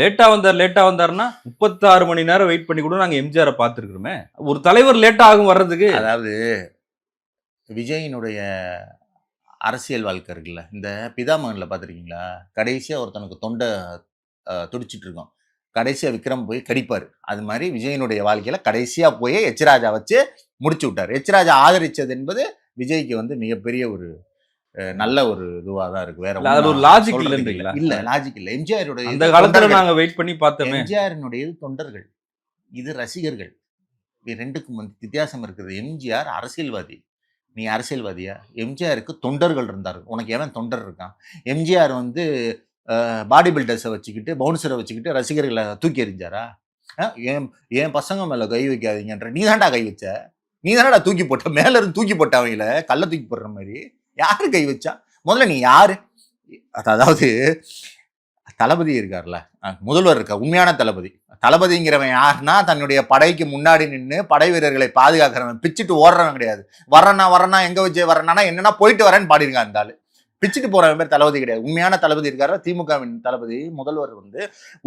லேட்டா வந்தார் லேட்டா வந்தாருன்னா முப்பத்தாறு மணி நேரம் வெயிட் பண்ணி கூட நாங்க எம்ஜிஆரை பார்த்துருக்குறோமே. ஒரு தலைவர் லேட்டா ஆகும் வர்றதுக்கு. அதாவது விஜயினுடைய அரசியல் வாழ்க்கை இருக்குல்ல இந்த பிதாமகனில் பார்த்துருக்கீங்களா? கடைசியாக ஒருத்தனுக்கு தொண்டை துடிச்சிட்டு இருக்கோம். கடைசியாக விக்ரம் போய் கடிப்பார். அது மாதிரி விஜயனுடைய வாழ்க்கையில் கடைசியாக போய் எச்ராஜா வச்சு முடிச்சு விட்டார். எச்ராஜா ஆதரித்தது என்பது விஜய்க்கு வந்து மிகப்பெரிய ஒரு நல்ல ஒரு இதுவாக தான் இருக்கு. வேற இல்ல, அதுல ஒரு சொல்றதுக்கு இல்லைன்றீங்களா? இல்ல. லாஜிக் இல்ல எம்ஜிஆருடைய அந்த காலத்துல நாங்க வெயிட் பண்ணி பார்த்தோமே. எம்ஜிஆரினுடையது தொண்டர்கள். இது ரசிகர்கள். ரெண்டுக்கும் வந்து வித்தியாசம் இருக்குது. எம்ஜிஆர் அரசியல்வாதி. நீ அரசியல்வாதியா? எம்ஜிஆருக்கு தொண்டர்கள் இருந்தார். உனக்கு எவன் தொண்டர் இருக்கான்? எம்ஜிஆர் வந்து பாடி பில்டர்ஸை வச்சுக்கிட்டு பவுன்சரை வச்சுக்கிட்டு ரசிகர்களை தூக்கி எறிஞ்சாரா? அஹ், என் என் பசங்க மேல கை வைக்காதீங்கன்ற. நீ தான்டா கை வச்ச? நீ தானடா தூக்கி போட்ட? மேல இருந்து தூக்கி போட்ட அவங்கள கல்ல தூக்கி போடுற மாதிரி? யாரு கை வச்சா? முதல்ல நீ யாரு? அதாவது தளபதி இருக்கார்ல. முதல்வர் இருக்க? உண்மையான தளபதி. தளபதிங்கிறவன் யாருன்னா தன்னுடைய படைக்கு முன்னாடி நின்று படை வீரர்களை பாதுகாக்கிறவன். பிச்சுட்டு ஓடுறவன் கிடையாது. வரனா வரேன்னா எங்க வச்சு வரனா என்னன்னா போயிட்டு வரேன்னு பாடிருக்கான் அந்த ஆளு. பிச்சுட்டு போறவன் பேர் தளபதி கிடையாது. உண்மையான தளபதி இருக்காரு திமுகவின் தளபதி. முதல்வர் வந்து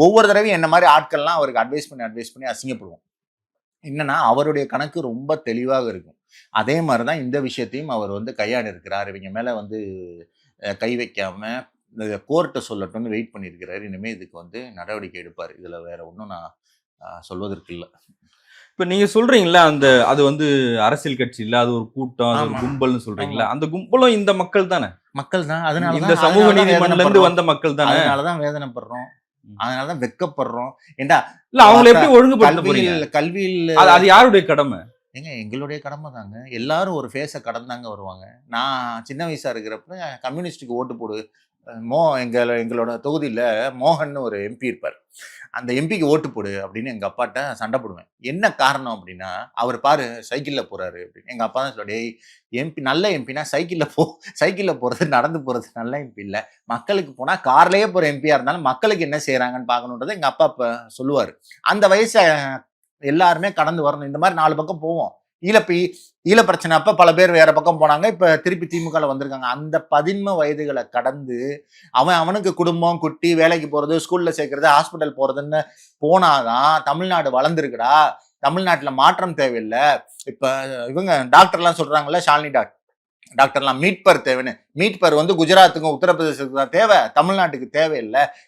ஒவ்வொரு தடவையும் என்ன மாதிரி ஆட்கள்லாம் அவருக்கு அட்வைஸ் பண்ணி அட்வைஸ் பண்ணி அசிங்கப்படுவோம் என்னன்னா அவருடைய கணக்கு ரொம்ப தெளிவாக இருக்கும். அதே மாதிரி தான் இந்த விஷயத்தையும் அவர் வந்து கையாண்டு இருக்கிறார் இவங்க மேல வந்து கை வைக்காம இந்த கோர்ட்டை சொல்லட்டும்னு வெயிட் பண்ணியிருக்கிறாரு. இனிமே இதுக்கு வந்து நடவடிக்கை எடுப்பார். இதுல வேற ஒன்றும் நான் சொல்வதற்கு இல்லை. இப்ப நீங்க சொல்றீங்களா அந்த அது வந்து அரசியல் கட்சி இல்ல அது ஒரு கூட்டம் அது ஒரு. கும்பல்னு சொல்றீங்களா அந்த கும்பலும் இந்த மக்கள் தானே? மக்கள் தான். அதனால இந்த சமூக இருந்து வந்த மக்கள் தானே? அதனாலதான் வேதனைப்படுறோம். ம். அதனாலதான் வெக்கப்படுறோம். ஏண்டா இல்ல அவங்களை எப்படி ஒழுங்குபடுத்த போறீங்க? கல்வியில் அது யாருடைய கடமை? ஏங்க எங்களுடைய கடமை தாங்க. எல்லாரும் ஒரு ஃபேஸை கடந்தாங்க வருவாங்க. நான் சின்ன வயசாக இருக்கிறப்ப கம்யூனிஸ்டுக்கு ஓட்டு போடு மோ எங்கள் எங்களோட தொகுதியில் மோகன் ஒரு எம்பி இருப்பார். அந்த எம்பிக்கு ஓட்டு போடு அப்படின்னு எங்கள் அப்பாட்ட சண்டை போடுவேன். என்ன காரணம் அப்படின்னா அவர் பாரு சைக்கிளில் போகிறாரு அப்படின்னு. எங்கள் அப்பா தான் சொல்ல எம்பி நல்ல எம்பினா சைக்கிளில் போ சைக்கிளில் போகிறது நடந்து போகிறது நல்ல எம்பி இல்லை. மக்களுக்கு போனால் கார்லேயே போகிற எம்பியாக இருந்தாலும் மக்களுக்கு என்ன செய்கிறாங்கன்னு பார்க்கணுன்றதை எங்கள் அப்பா இப்போ சொல்லுவார். அந்த வயசை எல்லாருமே கடந்து வரணும். இந்த மாதிரி நாலு பக்கம் போவோம். ஈழப்பி ஈழ பிரச்சனை அப்போ பல பேர் வேற பக்கம் போனாங்க. இப்போ திருப்பி திமுகவில் வந்திருக்காங்க. அந்த பதின்ம வயதுகளை கடந்து அவன் அவனுக்கு குடும்பம் குட்டி வேலைக்கு போகிறது ஸ்கூலில் சேர்க்கறது ஹாஸ்பிட்டல் போகிறதுன்னு போனாதான் தமிழ்நாடு வளர்ந்துருக்குடா. தமிழ்நாட்டில் மாற்றம் தேவையில்லை. இப்போ இவங்க டாக்டர்லாம் சொல்கிறாங்கல்ல ஷாலினி டாக்டர் டாக்டர்லாம் மீட்பர் தேவைன்னு. மீட்பர் வந்து குஜராத்துக்கும் உத்தரப்பிரதேசத்துக்கு தான் தேவை. தமிழ்நாட்டுக்கு தேவையில்லை.